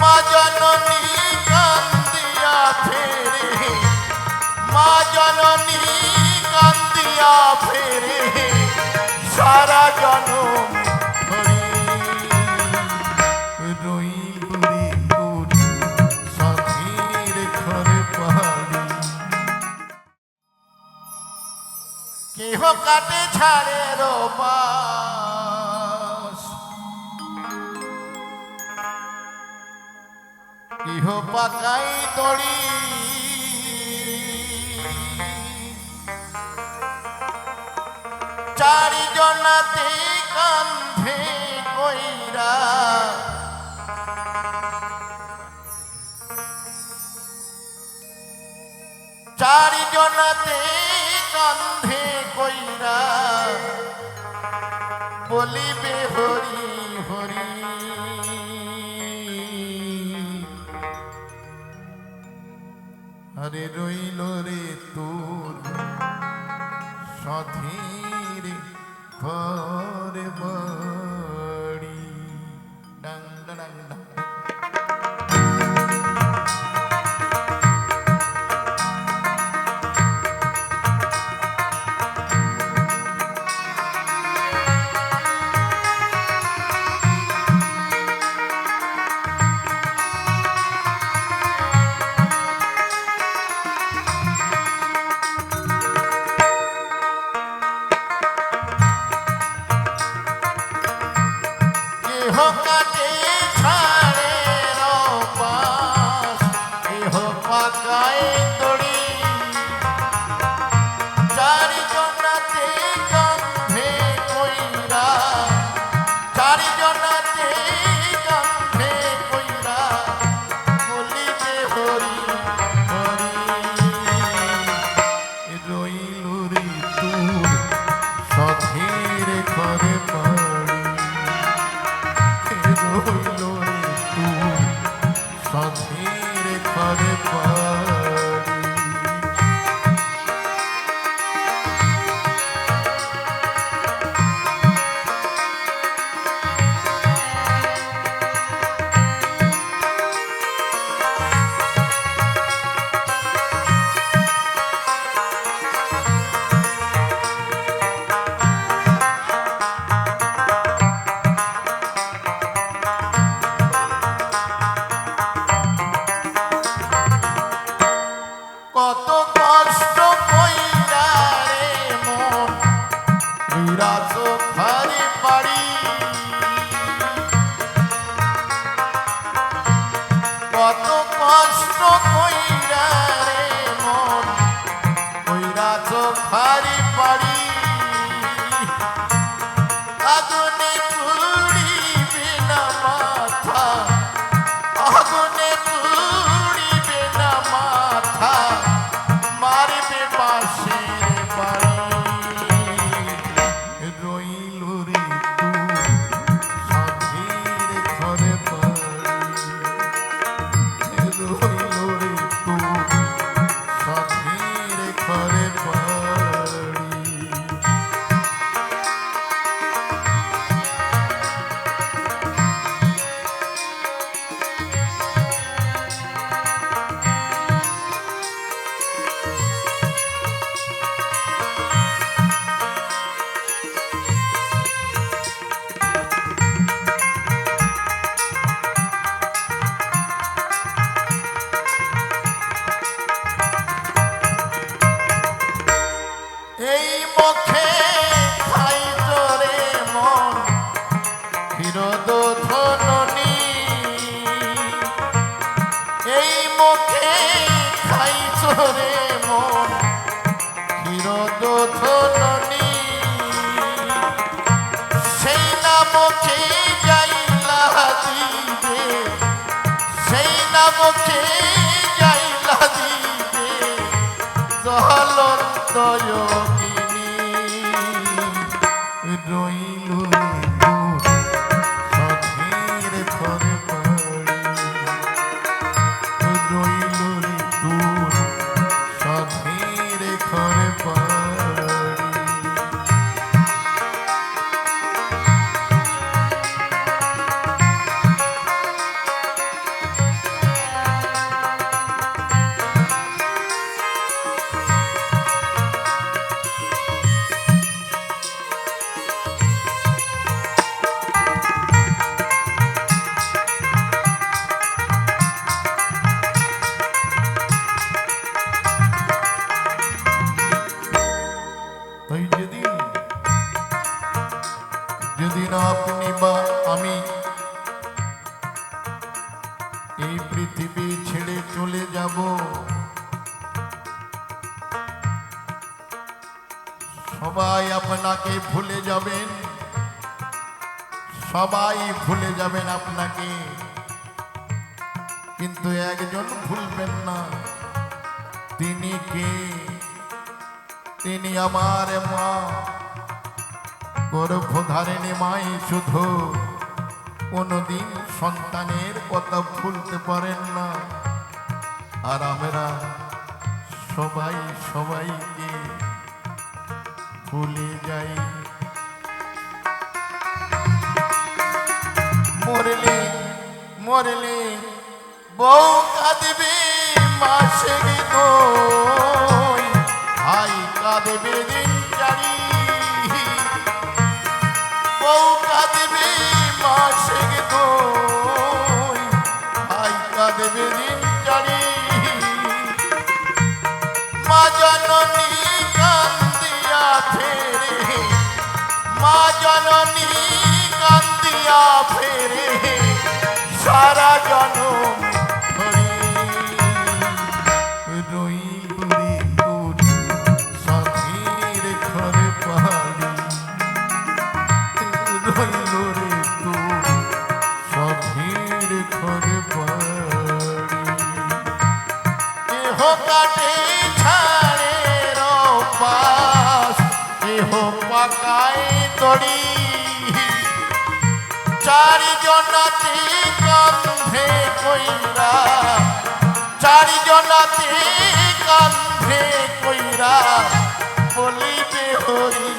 মা জননী কান্দিয়া ফেরে। মা জননী কান্দিয়া ফেরে। সারা জনম কেহ কাটে ছাড়ে রোপা। ইহ পাকাই তড়ি চারিজনাতে কান্ধে কইরা চারিজনাতে কান্ধে কইরা বলিবে হরি আরে রইল রে তোর সথির ঘরে বা গায়ে তোড়ি মতো সুদোধনী সেই নামকে যাইলা দিবে। সেই নামকে যাইলা দিবে। জহলন্দয় তাই যেদিন যেদিন আপনি বা আমি এই পৃথিবী ছেড়ে চলে যাব, সবাই আপনাকে ভুলে যাবেন, সবাই ভুলে যাবেন আপনাকে। কিন্তু একজন ভুলবেন না, তিনি কে? তিনি আমার মা। গর্ভধারিণী মাই শুধু। কোনোদিন সন্তানের কথা ভুলতে পারেন না। আর আমরা সবাই সবাইকে ভুলে যাই। মরলে মরলে বউ কাঁদবে মাসে দই ভাই দিন জানি বউ কাঁদবে মাসে দই। ভাই কাঁদবে দিন জানি মা জননী কান্দিয়া ফেরে। মা জননী কান্দিয়া ফেরে। সারা জনম হইল রে তো সধীর ঘরে দেহ কাটে ছাড়ে রপাস দেহ পাকায় দড়ি চারিজনাতে কান্ধে কইরা, চারিজনাতে কান্ধে কইরা বলিবে হইয়া